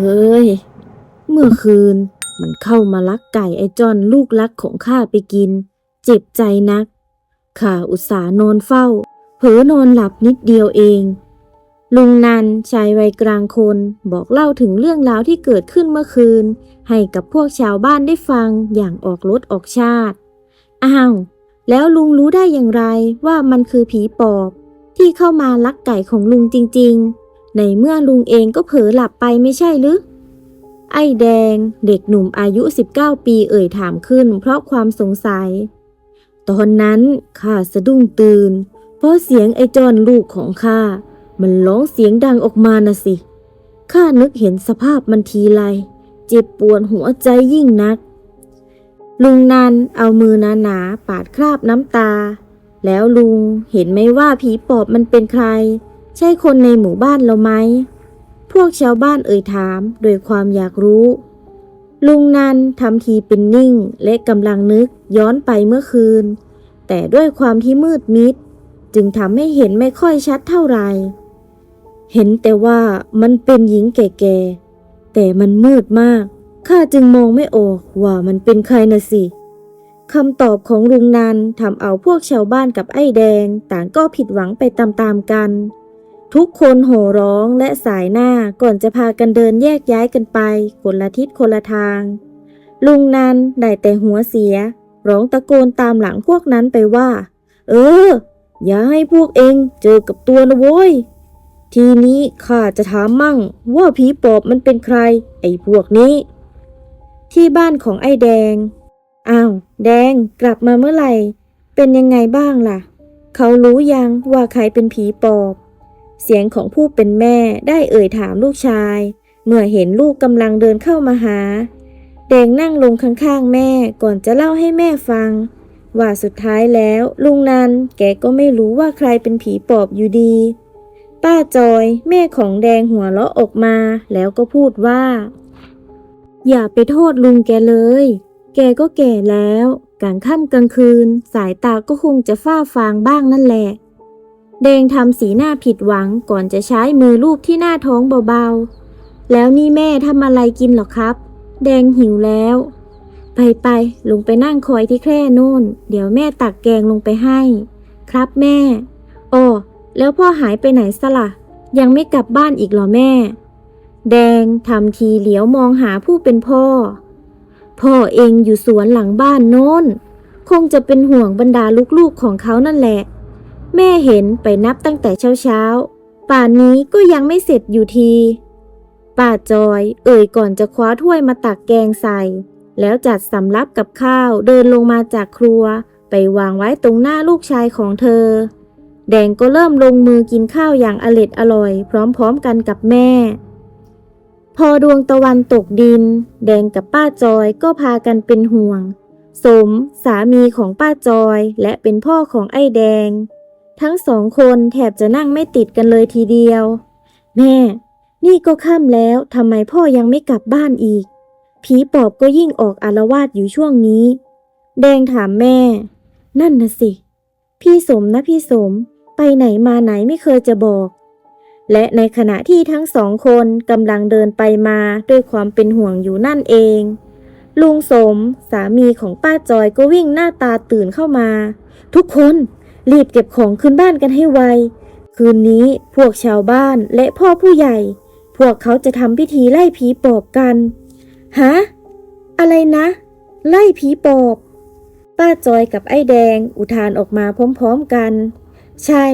เอ้ย เมื่อคืน มันเข้ามาลักไก่ไอ้จอนลูกรักของข้าไปกิน เจ็บใจนัก ข้าอุตส่าห์นอนเฝ้า เผลอนอนหลับนิดเดียวเอง ลุงนันชายวัยกลางคนบอกเล่าถึงเรื่องราวที่เกิดขึ้นเมื่อคืน ให้กับพวกชาวบ้านได้ฟังอย่างออกรถออกชาติ อ้าว แล้วลุงรู้ได้อย่างไรว่ามันคือผีปอบที่เข้ามาลักไก่ของลุงจริง ๆ ในเมื่อลุงเองก็เผลอหลับไปไม่ใช่หรือ ไอ้แดงเด็กหนุ่มอายุ 19 ปีเอ่ยถามขึ้นเพราะความสงสัย ตอนนั้นข้าสะดุ้งตื่น เพราะเสียงไอ้จอนลูกของข้า มันร้องเสียงดังออกมานะสิ ข้านึกเห็นสภาพมันทีไร เจ็บปวดหัวใจยิ่งนัก ลุงนันเอามือหนาๆปาดคราบน้ำตา แล้วลุงเห็นไหมว่าผีปอบมันเป็นใคร ใช่คนในหมู่บ้านเราไหม พวกชาวบ้านเอ่ยถามโดยความอยากรู้ ลุงนันทำทีเป็นนิ่งและกำลังนึกย้อนไปเมื่อคืน แต่ด้วยความที่มืดมิด จึงทำให้เห็นไม่ค่อยชัดเท่าไหร่ เห็นแต่ว่ามันเป็นหญิงแก่ๆ แต่มันมืดมาก ข้าจึงมองไม่ออกว่ามันเป็นใครนะสิคำตอบของลุงนันทำเอาพวกชาวบ้านกับไอ้แดง ต่างก็ผิดหวังไปตามๆกัน ทุกคนโห่ร้องและสายหน้าก่อนจะพากันเดินแยกย้ายกันไปคนละทิศคนละทาง ลุงนันได้แต่หัวเสีย ร้องตะโกนตามหลังพวกนั้นไปว่า เออ อย่าให้พวกเองเจอกับตัวนะโว้ย ทีนี้ข้าจะถามมั่งว่าผีปอบมันเป็นใคร ไอ้พวกนี้ ที่บ้านของไอ้แดง อ้าว แดงกลับมาเมื่อไหร่ เป็นยังไงบ้างล่ะ เขารู้ยังว่าใครเป็นผีปอบ เสียงของผู้เป็นแม่ได้เอ่ยถามลูกชาย เมื่อเห็นลูกกำลังเดินเข้ามาหาแดงนั่งลงข้างๆแม่ก่อนจะเล่าให้แม่ฟัง ว่าสุดท้ายแล้วลุงนันแกก็ไม่รู้ว่าใครเป็นผีปอบอยู่ดี ป้าจอยแม่ของแดงหัวเราะออกมาแล้วก็พูดว่า อย่าไปโทษลุงแกเลย แกก็แก่แล้วกลางค่ำกลางคืน สายตาก็คงจะฝ้าฟางบ้างนั่นแหละ แดงทำสีหน้าผิดหวังก่อนจะใช้มือลูบที่หน้าท้องเบาๆ แล้วนี่แม่ทำอะไรกินหรอครับ แดงหิวแล้ว ไปไปๆลงไปนั่งคอยที่แคร่นู่น เดี๋ยวแม่ตักแกงลงไปให้ ครับแม่อ้อแล้วพ่อหายไปไหนซะละ่ะ ยังไม่กลับบ้านอีกหรอแม่ แดงทำทีเหลียวมองหาผู้เป็นพ่อ พ่อเองอยู่สวนหลังบ้านโน้น คงจะเป็นห่วงบรรดาลูกๆของเขานั่นแหละ แม่เห็นไปนับตั้งแต่เช้าๆป่านนี้ก็ยังไม่เสร็จอยู่ที ป้าจอย เอ่ยก่อนจะคว้าถ้วยมาตักแกงใส่ แล้วจัดสำรับกับข้าวเดินลงมาจากครัว ไปวางไว้ตรงหน้าลูกชายของเธอ แดงก็เริ่มลงมือกินข้าวอย่างอร็ดอร่อย พร้อมๆกันกับแม่ พอดวงตะวันตกดิน แดงกับป้าจอยก็พากันเป็นห่วง สม สามีของป้าจอยและเป็นพ่อของไอ้แดง ทั้งสองคนแทบจะนั่งไม่ติดกันเลยทีเดียว แม่ นี่ก็ค่ำแล้วทำไมพ่อยังไม่กลับบ้านอีก ผีปอบก็ยิ่งออกอารวาสอยู่ช่วงนี้ แดงถามแม่ นั่นนะสิ พี่สมนะพี่สม ไปไหนมาไหนไม่เคยจะบอก และในขณะที่ทั้งสองคนกำลังเดินไปมาด้วยความเป็นห่วงอยู่นั่นเอง ลุงสม สามีของป้าจอยก็วิ่งหน้าตาตื่นเข้ามา ทุกคน รีบเก็บของขึ้นบ้านกันให้ไว คืนนี้พวกชาวบ้านและพ่อผู้ใหญ่ พวกเขาจะทำพิธีไล่ผีปอบกัน ฮะ อะไรนะ ไล่ผีปอบ ป้าจอยกับไอ้แดงอุทานออกมาพร้อมๆกัน ใช่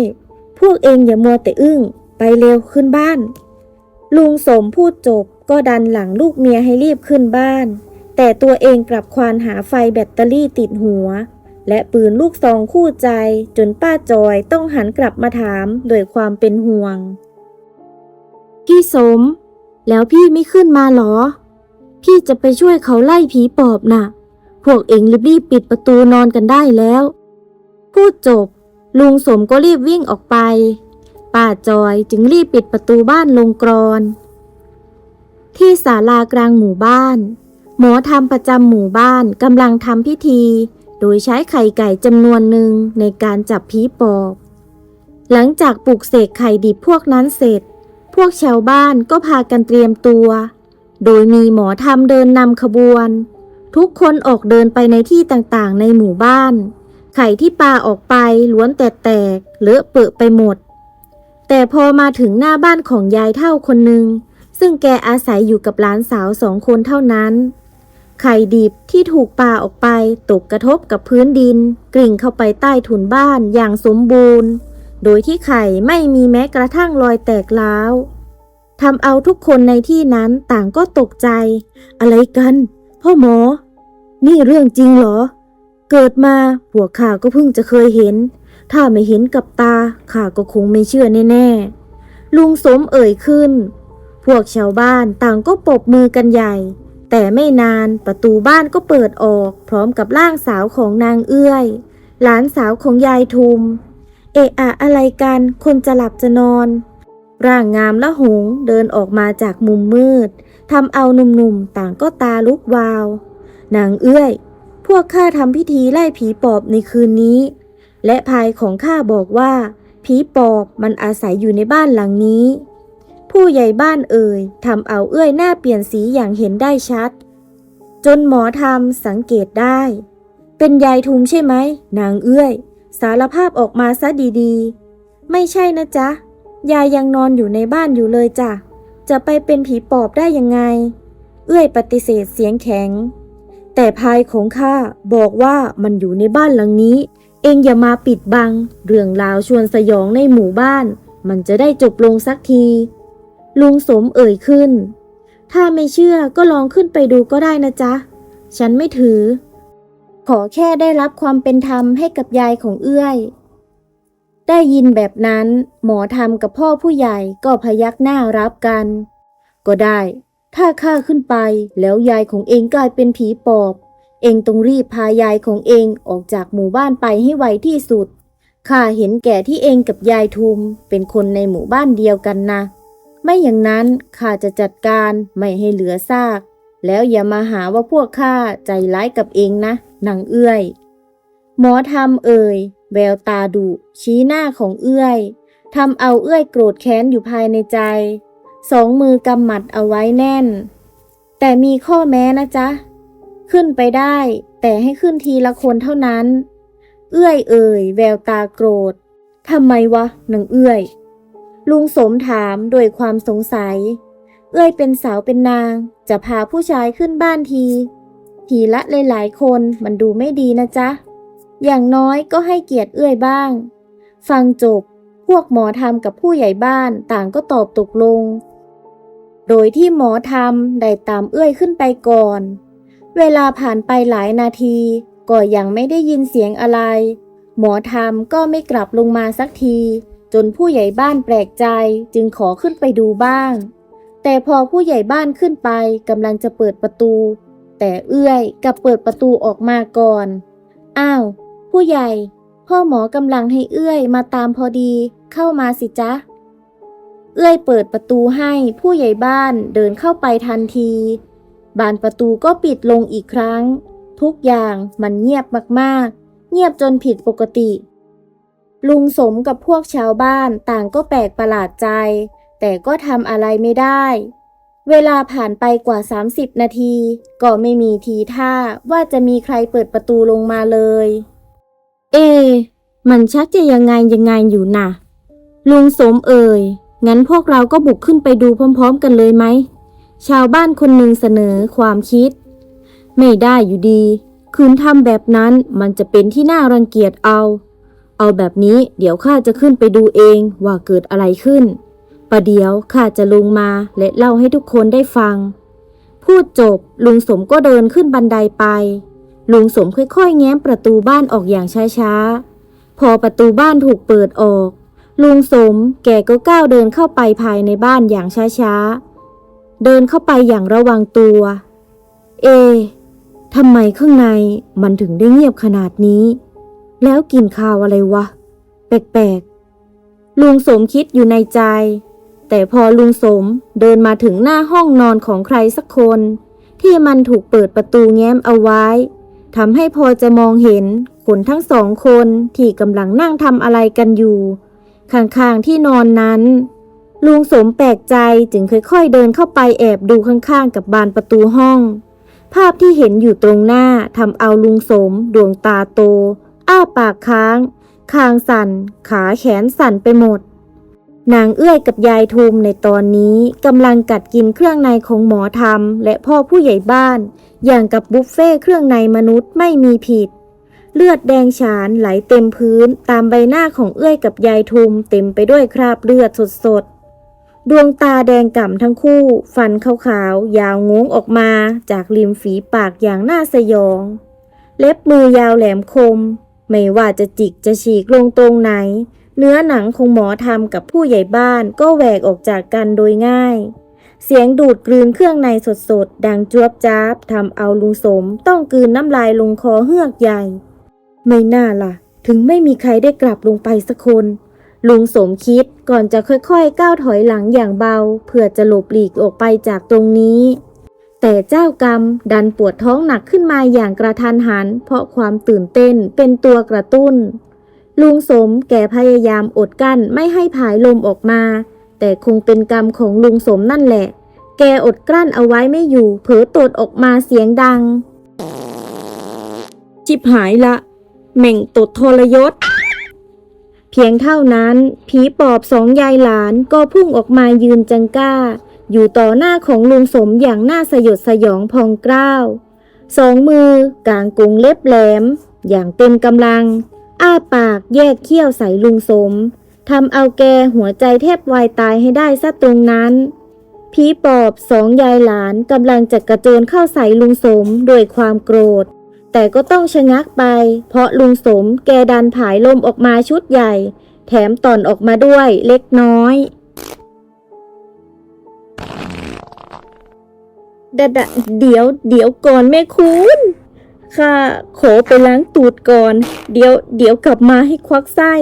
พวกเองอย่ามัวแต่อึ้ง ไปเร็วขึ้นบ้าน ลุงสมพูดจบก็ดันหลังลูกเมียให้รีบขึ้นบ้าน แต่ตัวเองกลับควานหาไฟแบตเตอรี่ติดหัว และปืนลูกซองคู่ใจจนป้าจอยต้องหันกลับมาถามด้วยความเป็นห่วง พี่สม แล้วพี่ไม่ขึ้นมาหรอ พี่จะไปช่วยเขาไล่ผีปอบน่ะ พวกเองรีบๆปิดประตูนอนกันได้แล้ว พูดจบ ลุงสมก็รีบวิ่งออกไป ป้าจอยจึงรีบปิดประตูบ้านลงกรอน ที่ศาลากลางหมู่บ้าน หมอทำประจำหมู่บ้านกำลังทำพิธี โดยใช้ไข่ไก่จำนวนหนึ่งในการจับผีปอบ หลังจากปลูกเสกไข่ดิบพวกนั้นเสร็จ พวกชาวบ้านก็พากันเตรียมตัว โดยมีหมอธรรมเดินนำขบวน ทุกคนออกเดินไปในที่ต่างๆ ในหมู่บ้าน ไข่ที่ปาออกไปล้วนแต่แตกเลอะเปอะไปหมด แต่พอมาถึงหน้าบ้านของยายเท่าคนหนึ่งซึ่งแกอาศัยอยู่กับหลานสาวสองคนเท่านั้น ไข่ดิบที่ถูกปาออกไปตกกระทบกับพื้นดิน กลิ่งเข้าไปใต้ถุนบ้านอย่างสมบูรณ์ โดยที่ไข่ไม่มีแม้กระทั่งรอยแตกร้าวทำเอาทุกคนในที่นั้นต่างก็ตกใจ อะไรกัน พ่อหมอ นี่เรื่องจริงเหรอ เกิดมาพวกข้าก็เพิ่งจะเคยเห็น ถ้าไม่เห็นกับตาข้าก็คงไม่เชื่อแน่ๆลุงสมเอ่ยขึ้น พวกชาวบ้านต่างก็ปรบมือกันใหญ่ แต่ไม่นานประตูบ้านก็เปิดออก พร้อมกับร่างสาวของนางเอื้อย หลานสาวของยายทุม เอะอะอะไรกันคนจะหลับจะนอน ร่างงามละหงเดินออกมาจากมุมมืดทำเอาหนุ่มๆต่างก็ตาลุกวาว นางเอื้อย พวกข้าทำพิธีไล่ผีปอบในคืนนี้ และภายของข้าบอกว่า ผีปอบมันอาศัยอยู่ในบ้านหลังนี้ ผู้ใหญ่บ้านเอ่ยทำเอาเอื้อยหน้าเปลี่ยนสีอย่างเห็นได้ชัด จนหมอทำสังเกตได้ เป็นยายทุมใช่ไหม นางเอื้อย สารภาพออกมาซะดีๆ ไม่ใช่นะจ๊ะ ยายยังนอนอยู่ในบ้านอยู่เลยจ้ะ จะไปเป็นผีปอบได้ยังไง เอื้อยปฏิเสธเสียงแข็ง แต่ภายของข้าบอกว่ามันอยู่ในบ้านหลังนี้เองอย่ามาปิดบัง เรื่องราวชวนสยองในหมู่บ้าน มันจะได้จบลงสักที ลุงสมเอ่ยขึ้น ถ้าไม่เชื่อก็ลองขึ้นไปดูก็ได้นะจ๊ะ ฉันไม่ถือ ขอแค่ได้รับความเป็นธรรมให้กับยายของเอื้อย ได้ยินแบบนั้นหมอธรรมกับพ่อผู้ใหญ่ก็พยักหน้ารับกัน ก็ได้ ถ้าข้าขึ้นไปแล้วยายของเองกลายเป็นผีปอบ เองต้องรีบพายายของเองออกจากหมู่บ้านไปให้ไวที่สุดข้าเห็นแก่ที่เองกับยายทุมเป็นคนในหมู่บ้านเดียวกันนะ ไม่อย่างนั้นข้าจะจัดการไม่ให้เหลือซาก แล้วอย่ามาหาว่าพวกข้าใจร้ายกับเองนะนางเอื้อย หมอทำเอ่ย แววตาดุชี้หน้าของเอื้อยทำเอาเอื้อยโกรธแค้นอยู่ภายในใจ สองมือกำหมัดเอาไว้แน่น แต่มีข้อแม้นะจ๊ะ ขึ้นไปได้ แต่ให้ขึ้นทีละคนเท่านั้น เอื้อยเอ่ย แววตาโกรธทำไมวะนางเอื้อย ลุงสมถามโดยความสงสัย เอื้อยเป็นสาวเป็นนาง จะพาผู้ชายขึ้นบ้านที ทีละหลายๆคนมันดูไม่ดีนะจ๊ะ อย่างน้อยก็ให้เกียรติเอื้อยบ้าง ฟังจบ พวกหมอธรรมกับผู้ใหญ่บ้านต่างก็ตอบตกลง โดยที่หมอธรรมได้ตามเอื้อยขึ้นไปก่อน เวลาผ่านไปหลายนาที ก็ยังไม่ได้ยินเสียงอะไร หมอธรรมก็ไม่กลับลงมาสักที จนผู้ใหญ่บ้านแปลกใจจึงขอขึ้นไปดูบ้าง แต่พอผู้ใหญ่บ้านขึ้นไปกำลังจะเปิดประตู แต่เอื้อยกลับเปิดประตูออกมาก่อน อ้าว ผู้ใหญ่ พ่อหมอกำลังให้เอื้อยมาตามพอดีเข้ามาสิจ๊ะ เอื้อยเปิดประตูให้ผู้ใหญ่บ้านเดินเข้าไปทันที บานประตูก็ปิดลงอีกครั้ง ทุกอย่างมันเงียบมากๆ เงียบจนผิดปกติ ลุงสมกับพวกชาวบ้านต่างก็แปลกประหลาดใจ แต่ก็ทำอะไรไม่ได้ เวลาผ่านไปกว่า 30 นาที ก็ไม่มีทีท่าว่าจะมีใครเปิดประตูลงมาเลย เอ มันชักจะยังไงยังไงอยู่น่ะ ลุงสมเอ่ย งั้นพวกเราก็บุกขึ้นไปดูพร้อม ๆ กันเลยไหม ชาวบ้านคนหนึ่งเสนอความคิด ไม่ได้อยู่ดี คืนทำแบบนั้นมันจะเป็นที่น่ารังเกียจเอา เอาแบบนี้เดี๋ยวข้าจะขึ้นไปดูเองว่าเกิดอะไรขึ้น ประเดี๋ยวข้าจะลงมาและเล่าให้ทุกคนได้ฟัง พูดจบลุงสมก็เดินขึ้นบันไดไป ลุงสมค่อยๆ แง้มประตูบ้านออกอย่างช้าๆ พอประตูบ้านถูกเปิดออก ลุงสมแกก็ก้าวเดินเข้าไปภายในบ้านอย่างช้าๆ เดินเข้าไปอย่างระวังตัว เอทำไมข้างในมันถึงได้เงียบขนาดนี้ แล้วกลินข้าวอะไรวะ แปลกๆ ลุงสมคิดอยู่ในใจ แต่พอลุงสมเดินมาถึงหน้าห้องนอนของใครสักคน ที่มันถูกเปิดประตูแง้มเอาไว้ทำให้พอจะมองเห็นคนทั้งสองคนที่กำลังนั่งทำอะไรกันอยู่ ข้างๆที่นอนนั้น ลุงสมแปลกใจจึงค่อยๆเดินเข้าไปแอบดูข้างๆกับบานประตูห้อง ภาพที่เห็นอยู่ตรงหน้าทำเอาลุงสมดวงตาโต อ้าปากค้าง คางสั่น ขาแขนสั่นไปหมด นางเอื้อยกับยายทุมในตอนนี้กำลังกัดกินเครื่องในของหมอธรรม และพ่อผู้ใหญ่บ้าน อย่างกับบุฟเฟ่เครื่องในมนุษย์ไม่มีผิด เลือดแดงฉานไหลเต็มพื้นตามใบหน้าของเอื้อยกับยายทุมเต็มไปด้วยคราบเลือดสดๆดวงตาแดงก่ำทั้งคู่ ฟันขาวๆ ยาวงงออกมาจากริมฝีปากอย่างน่าสยอง เล็บมือยาวแหลมคม ไม่ว่าจะจิกจะฉีกลงตรงไหน เนื้อหนังของหมอทำกับผู้ใหญ่บ้านก็แหวกออกจากกันโดยง่าย เสียงดูดกลืนเครื่องในสดๆ ดังจวบจ้าบทำเอาลุงสมต้องกลืนน้ำลายลงคอเฮือกใหญ่ ไม่น่าล่ะ ถึงไม่มีใครได้กลับลงไปสักคนลุงสมคิดก่อนจะค่อยๆ ก้าวถอยหลังอย่างเบา เพื่อจะหลบหลีกออกไปจากตรงนี้ แต่เจ้ากรรมดันปวดท้องหนักขึ้นมาอย่างกระทันหัน เพราะความตื่นเต้นเป็นตัวกระตุ้น ลุงสมแกพยายามอดกั้นไม่ให้ผายลมออกมา แต่คงเป็นกรรมของลุงสมนั่นแหละ แกอดกลั้นเอาไว้ไม่อยู่ เผลอตดออกมาเสียงดัง จิบหายละเหม่งตดทรยศ เพียงเท่านั้น ผีปอบสองยายหลานก็พุ่งออกมายืนจังก้า อยู่ต่อหน้าของลุงสมอย่างน่าสยดสยองพองกล้าว สองมือกางกรงเล็บแหลม อย่างเต็มกำลัง อ้าปากแยกเขี้ยวใส่ลุงสมทำเอาแกหัวใจแทบวายตายให้ได้ซะตรงนั้นผีปอบสองยายหลานกำลังจะกระโจนเข้าใส่ลุงสมด้วยความโกรธ แต่ก็ต้องชะงักไป เพราะลุงสมแกดันผายลมออกมาชุดใหญ่ แถมต่อนออกมาด้วยเล็กน้อย ดะดะเดี๋ยว เดี๋ยวก่อนแม่คุณข้าขอไปล้างตูดก่อน เดี๋ยว เดี๋ยวกลับมาให้ควักไส้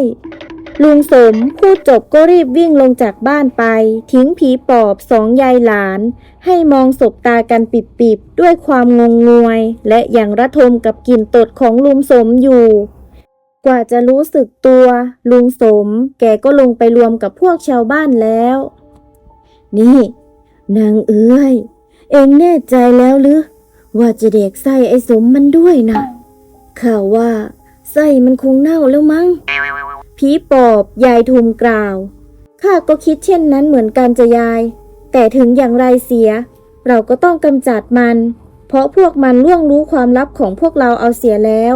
ลุงสมพูดจบก็รีบวิ่งลงจากบ้านไป ทิ้งผีปอบสองยายหลาน ให้มองสบตากันปิบๆ ด้วยความงงงวย และอย่างระทมกับกลิ่นตดของลุงสมอยู่ กว่าจะรู้สึกตัว ลุงสม แกก็ลงไปรวมกับพวกชาวบ้านแล้ว นี่ นางเอ้ย เองแน่ใจแล้วหรือ ว่าจะเด็กไส้ไอ้สมมันด้วยนะข่าวว่าไส้มันคงเน่าแล้วมั้งผีปอบยายทุมกล่าวข้าก็คิดเช่นนั้นเหมือนกันจะยาย แต่ถึงอย่างไรเสีย เราก็ต้องกำจัดมัน เพราะพวกมันล่วงรู้ความลับของพวกเราเอาเสียแล้ว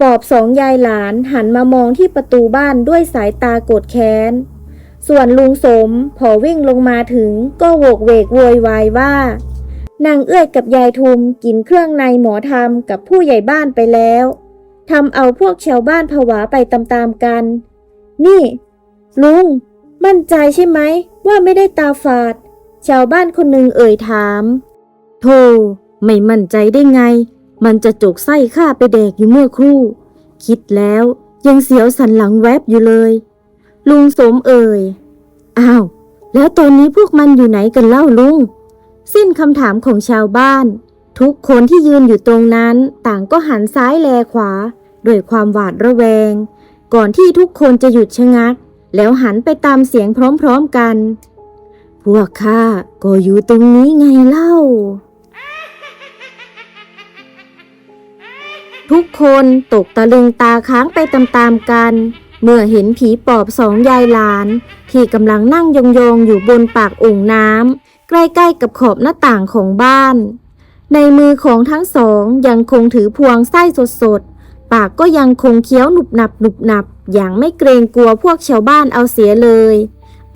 ปอบสองยายหลานหันมามองที่ประตูบ้านด้วยสายตาโกรธแค้น ส่วนลุงสมพอวิ่งลงมาถึงก็โวกเวกโวยวายว่านางเอื้อยกับยายทุมกินเครื่องในหมอทำกับผู้ใหญ่บ้านไปแล้วทำเอาพวกชาวบ้านผวาไปตามๆกัน นี่ ลุง มั่นใจใช่ไหม ว่าไม่ได้ตาฝาด ชาวบ้านคนหนึ่งเอ่ยถาม โธ่ไม่มั่นใจได้ไง มันจะจกไส้ข้าไปแดกอยู่เมื่อครู่ คิดแล้วยังเสียวสันหลังแวบอยู่เลย ลุงสมเอ่ย อ้าว แล้วตอนนี้พวกมันอยู่ไหนกันเล่าลุง สิ้นคำถามของชาวบ้าน ทุกคนที่ยืนอยู่ตรงนั้น ต่างก็หันซ้ายแลขวา ด้วยความหวาดระแวง ก่อนที่ทุกคนจะหยุดชะงัก แล้วหันไปตามเสียงพร้อมๆกัน พวกข้าก็อยู่ตรงนี้ไงเล่าทุกคนตกตะลึงตาค้างไปตามๆกัน เมื่อเห็นผีปอบสองยายหลาน ที่กำลังนั่งยองๆอยู่บนปากโอ่งน้ำใกล้ๆกับขอบหน้าต่างของบ้าน ในมือของทั้งสองยังคงถือพวงไส้สดๆ ปากก็ยังคงเคี้ยวหนุบหนับหนุบหนับ อย่างไม่เกรงกลัวพวกชาวบ้านเอาเสียเลย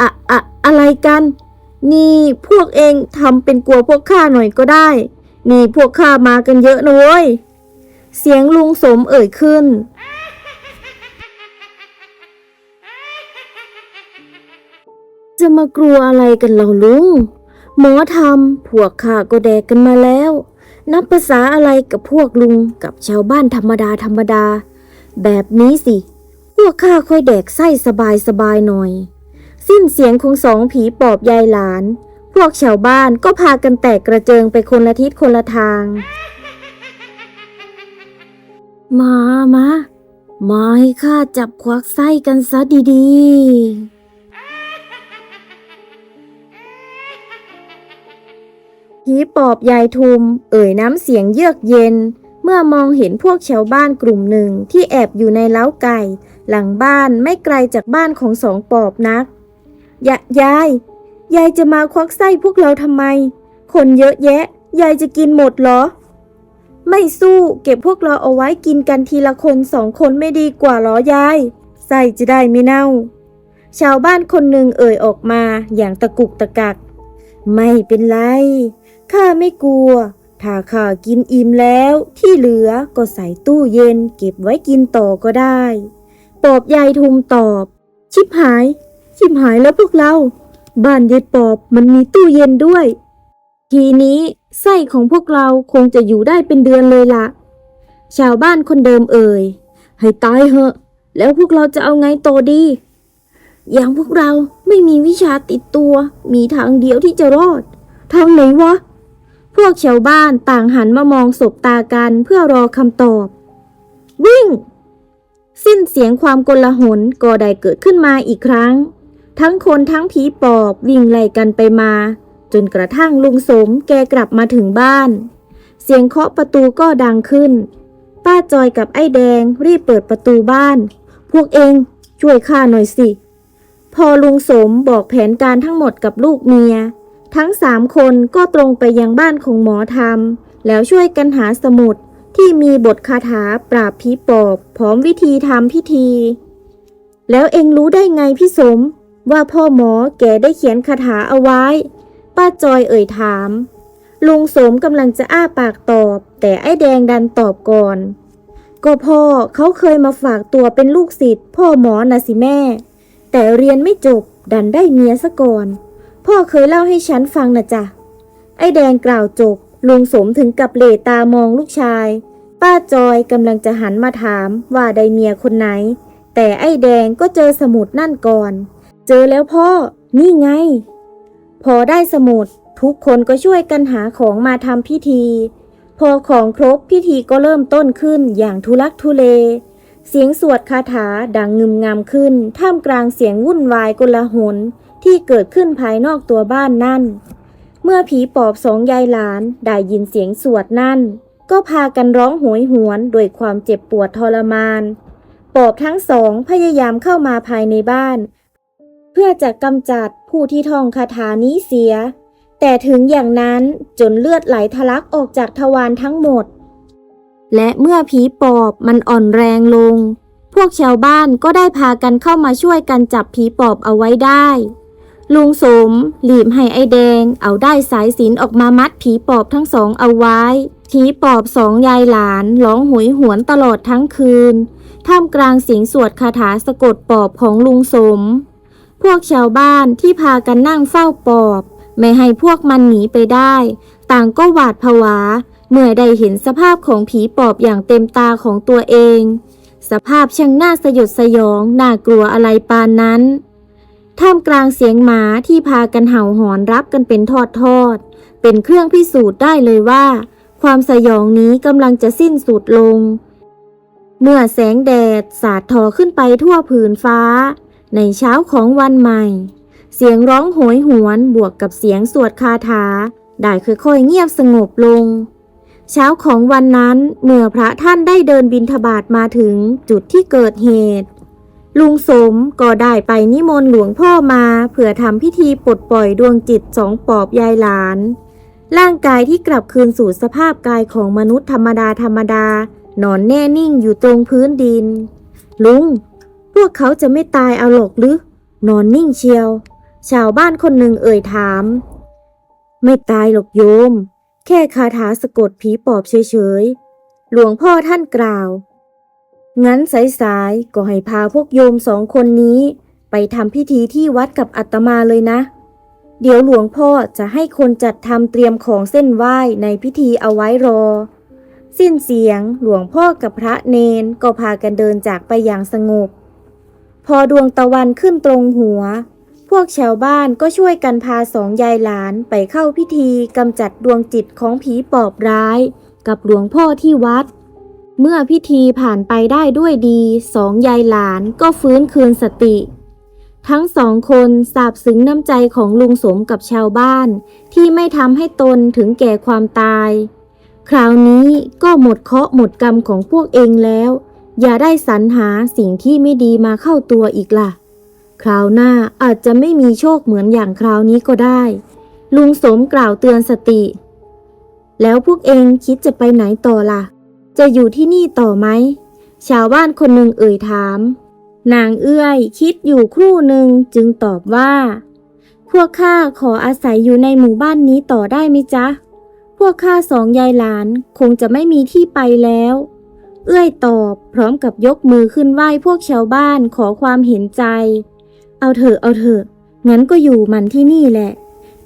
อะอะอะไรกัน นี่พวกเองทำเป็นกลัวพวกข้าหน่อยก็ได้ นี่พวกข้ามากันเยอะนะเว้ยเสียงลุงสมเอ่ยขึ้น จะมากลัวอะไรกันเหล่าลุง หมอทำพวกข้าก็แดกกันมาแล้ว นับภาษาอะไรกับพวกลุงกับชาวบ้านธรรมดาธรรมดา แบบนี้สิ พวกข้าค่อยแดกไส้สบายสบายหน่อย สิ้นเสียงของสองผีปอบยายหลาน พวกชาวบ้านก็พากันแตกกระเจิงไปคนละทิศคนละทาง มามามาให้ข้าจับควักไส้กันซะดีๆ ผีปอบยายทุม เอ่ยน้ำเสียงเยือกเย็น เมื่อมองเห็นพวกชาวบ้านกลุ่มหนึ่งที่แอบอยู่ในเล้าไก่ หลังบ้านไม่ไกลจากบ้านของสองปอบนักยะยาย ยายจะมาควักไส้พวกเราทำไม คนเยอะแยะ ยายจะกินหมดเหรอ ไม่สู้เก็บพวกเราเอาไว้กินกันทีละคนสองคนไม่ดีกว่าเหรอยายไส้จะได้ไม่เน่า ชาวบ้านคนหนึ่งเอ่ยออกมาอย่างตะกุกตะกัก ไม่เป็นไร ข้าไม่กลัว ถ้าข้ากินอิ่มแล้ว ที่เหลือก็ใส่ตู้เย็น เก็บไว้กินต่อก็ได้ ปอบยายทุมตอบ ชิบหาย ชิบหายแล้วพวกเรา บ้านยายปอบมันมีตู้เย็นด้วย ทีนี้ไส้ของพวกเราคงจะอยู่ได้เป็นเดือนเลยละชาวบ้านคนเดิมเอ่ย ให้ตายเหอะ แล้วพวกเราจะเอาไงต่อดี อย่างพวกเราไม่มีวิชาติดตัว มีทางเดียวที่จะรอด ทางไหนวะ พวกชาวบ้านต่างหันมามองสบตากันเพื่อรอคำตอบ วิ่ง สิ้นเสียงความกลหนก็ได้เกิดขึ้นมาอีกครั้ง ทั้งคนทั้งผีปอบวิ่งไล่กันไปมา จนกระทั่งลุงสมแกกลับมาถึงบ้าน เสียงเคาะประตูก็ดังขึ้น ป้าจอยกับไอ้แดงรีบเปิดประตูบ้าน พวกเองช่วยข้าหน่อยสิ พอลุงสมบอกแผนการทั้งหมดกับลูกเมีย ทั้งสามคนก็ตรงไปยังบ้านของหมอธรรม แล้วช่วยกันหาสมุดที่มีบทคาถาปราบผีปอบพร้อมวิธีทำพิธี แล้วเองรู้ได้ไงพี่สม ว่าพ่อหมอแกได้เขียนคาถาเอาไว้ ป้าจอยเอ่ยถาม ลุงสมกำลังจะอ้าปากตอบ แต่ไอ้แดงดันตอบก่อน ก็พ่อเขาเคยมาฝากตัวเป็นลูกศิษย์พ่อหมอนะสิแม่ แต่เรียนไม่จบดันได้เมียซะก่อน พ่อเคยเล่าให้ฉันฟังนะจ๊ะ ไอ้แดงกล่าวจบ ลุงสมถึงกับเหลตามองลูกชาย ป้าจอยกำลังจะหันมาถามว่าได้เมียคนไหน แต่ไอ้แดงก็เจอสมุดนั่นก่อน เจอแล้วพ่อ นี่ไง พอได้สมุด ทุกคนก็ช่วยกันหาของมาทำพิธี พอของครบพิธีก็เริ่มต้นขึ้นอย่างทุลักทุเลเสียงสวดคาถาดังงึมงำขึ้น ท่ามกลางเสียงวุ่นวายกลาหน ที่เกิดขึ้นภายนอกตัวบ้านนั่น เมื่อผีปอบสองยายหลานได้ยินเสียงสวดนั่น ก็พากันร้องโหยหวนด้วยความเจ็บปวดทรมาน ปอบทั้งสองพยายามเข้ามาภายในบ้าน เพื่อจะกำจัดผู้ที่ท่องคาถานี้เสีย แต่ถึงอย่างนั้นจนเลือดไหลทะลักออกจากทวารทั้งหมด และเมื่อผีปอบมันอ่อนแรงลง พวกชาวบ้านก็ได้พากันเข้ามาช่วยกันจับผีปอบเอาไว้ได้ ลุงสมรีบให้ไอแดง เอาได้สายสิญจนออกมามัดผีปอบทั้งสองเอาไว้ ผีปอบสองยายหลานร้องหวยหวนตลอดทั้งคืน ท่ามกลางเสียงสวดคาถาสะกดปอบของลุงสม พวกชาวบ้านที่พากันนั่งเฝ้าปอบ ไม่ให้พวกมันหนีไปได้ ต่างก็หวาดผวา เมื่อได้เห็นสภาพของผีปอบอย่างเต็มตาของตัวเอง สภาพช่างน่าสยดสยองน่ากลัวอะไรปานนั้น ท่ามกลางเสียงหมาที่พากันเห่าหอนรับกันเป็นทอดทอดๆเป็นเครื่องพิสูจน์ได้เลยว่า ความสยองนี้กำลังจะสิ้นสุดลง เมื่อแสงแดดสาดทอขึ้นไปทั่วผืนฟ้า ในเช้าของวันใหม่ เสียงร้องโหยหวนบวกกับเสียงสวดคาถา ได้ค่อยๆเงียบสงบลงเช้าของวันนั้นเมื่อพระท่านได้เดินบินทบาทมาถึงจุดที่เกิดเหตุ ลุงสมก็ได้ไปนิมนต์หลวงพ่อมาเพื่อทำพิธีปลดปล่อยดวงจิตสองปอบยายหลาน ร่างกายที่กลับคืนสู่สภาพกายของมนุษย์ธรรมดาธรรมดา นอนแน่นิ่งอยู่ตรงพื้นดิน ลุง พวกเขาจะไม่ตายเอาหรอกหรือ นอนนิ่งเชียว ชาวบ้านคนหนึ่งเอ่ยถาม ไม่ตายหรอกโยม แค่คาถาสะกดผีปอบเฉยๆ หลวงพ่อท่านกล่าว งั้นสายๆก็ให้พาพวกโยมสองคนนี้ ไปทำพิธีที่วัดกับอาตมาเลยนะ เดี๋ยวหลวงพ่อจะให้คนจัดทำเตรียมของเส้นไหว้ในพิธีเอาไว้รอ สิ้นเสียงหลวงพ่อกับพระเนนก็พากันเดินจากไปอย่างสงบ พอดวงตะวันขึ้นตรงหัว พวกชาวบ้านก็ช่วยกันพาสองยายหลานไปเข้าพิธีกำจัดดวงจิตของผีปอบร้าย กับหลวงพ่อที่วัด เมื่อพิธีผ่านไปได้ด้วยดีสองยายหลานก็ฟื้นคืนสติ ทั้งสองคนสาบซึ้งน้ำใจของลุงสมกับชาวบ้าน ที่ไม่ทำให้ตนถึงแก่ความตาย คราวนี้ก็หมดเคาะห์หมดกรรมของพวกเองแล้ว อย่าได้สรรหาสิ่งที่ไม่ดีมาเข้าตัวอีกล่ะ คราวหน้าอาจจะไม่มีโชคเหมือนอย่างคราวนี้ก็ได้ ลุงสมกล่าวเตือนสติ แล้วพวกเองคิดจะไปไหนต่อล่ะ จะอยู่ที่นี่ต่อไหม ชาวบ้านคนหนึ่งเอ่ยถาม นางเอื้อยคิดอยู่ครู่หนึ่งจึงตอบว่า พวกข้าขออาศัยอยู่ในหมู่บ้านนี้ต่อได้ไหมจ๊ะ พวกข้าสองยายหลานคงจะไม่มีที่ไปแล้ว เอื้อยตอบพร้อมกับยกมือขึ้นไหว้พวกชาวบ้านขอความเห็นใจ เอาเถอะเอาเถอะ งั้นก็อยู่มันที่นี่แหละ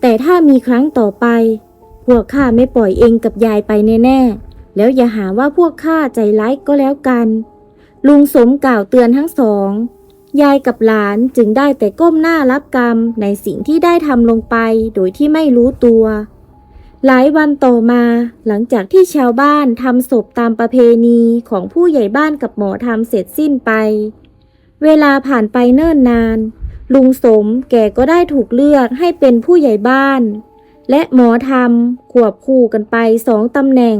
แต่ถ้ามีครั้งต่อไป พวกข้าไม่ปล่อยเองกับยายไปแน่ๆ แล้วอย่าหาว่าพวกข้าใจร้ายก็แล้วกัน ลุงสมกล่าวเตือนทั้งสอง ยายกับหลานจึงได้แต่ก้มหน้ารับกรรมในสิ่งที่ได้ทำลงไปโดยที่ไม่รู้ตัว หลายวันต่อมาหลังจากที่ชาวบ้านทำศพตามประเพณีของผู้ใหญ่บ้านกับหมอทำเสร็จสิ้นไป เวลาผ่านไปเนิ่นนาน ลุงสมแกก็ได้ถูกเลือกให้เป็นผู้ใหญ่บ้าน และหมอทำควบคู่กันไปสองตำแหน่ง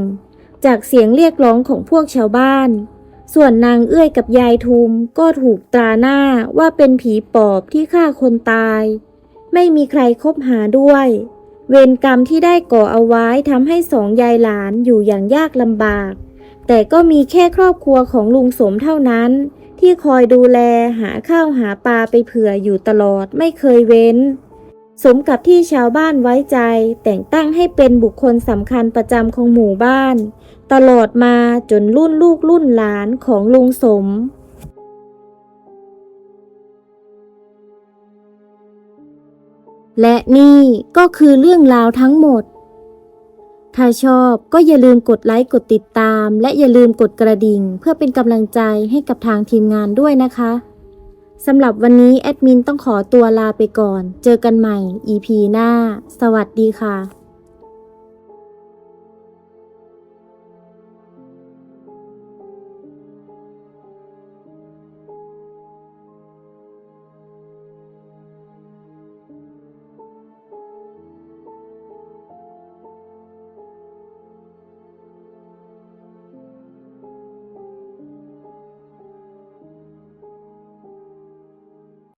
จากเสียงเรียกร้องของพวกชาวบ้าน ส่วนนางเอื้อยกับยายทุมก็ถูกตราหน้าว่าเป็นผีปอบที่ฆ่าคนตาย ไม่มีใครคบหาด้วย เวรกรรมที่ได้ก่อเอาไว้ทำให้สองยายหลานอยู่อย่างยากลำบาก แต่ก็มีแค่ครอบครัวของลุงสมเท่านั้น ที่คอยดูแลหาข้าวหาปลาไปเผื่ออยู่ตลอดไม่เคยเว้นสมกับที่ชาวบ้านไว้ใจแต่งตั้งให้เป็นบุคคลสำคัญประจำของหมู่บ้าน ตลอดมาจนรุ่นลูกรุ่นหลานของลุงสม และนี่ก็คือเรื่องราวทั้งหมด ถ้าชอบก็อย่าลืมกดไลค์กดติดตาม และอย่าลืมกดกระดิ่ง เพื่อเป็นกำลังใจให้กับทางทีมงานด้วยนะคะสำหรับวันนี้แอดมินต้องขอตัวลาไปก่อน เจอกันใหม่ EP หน้า สวัสดีค่ะ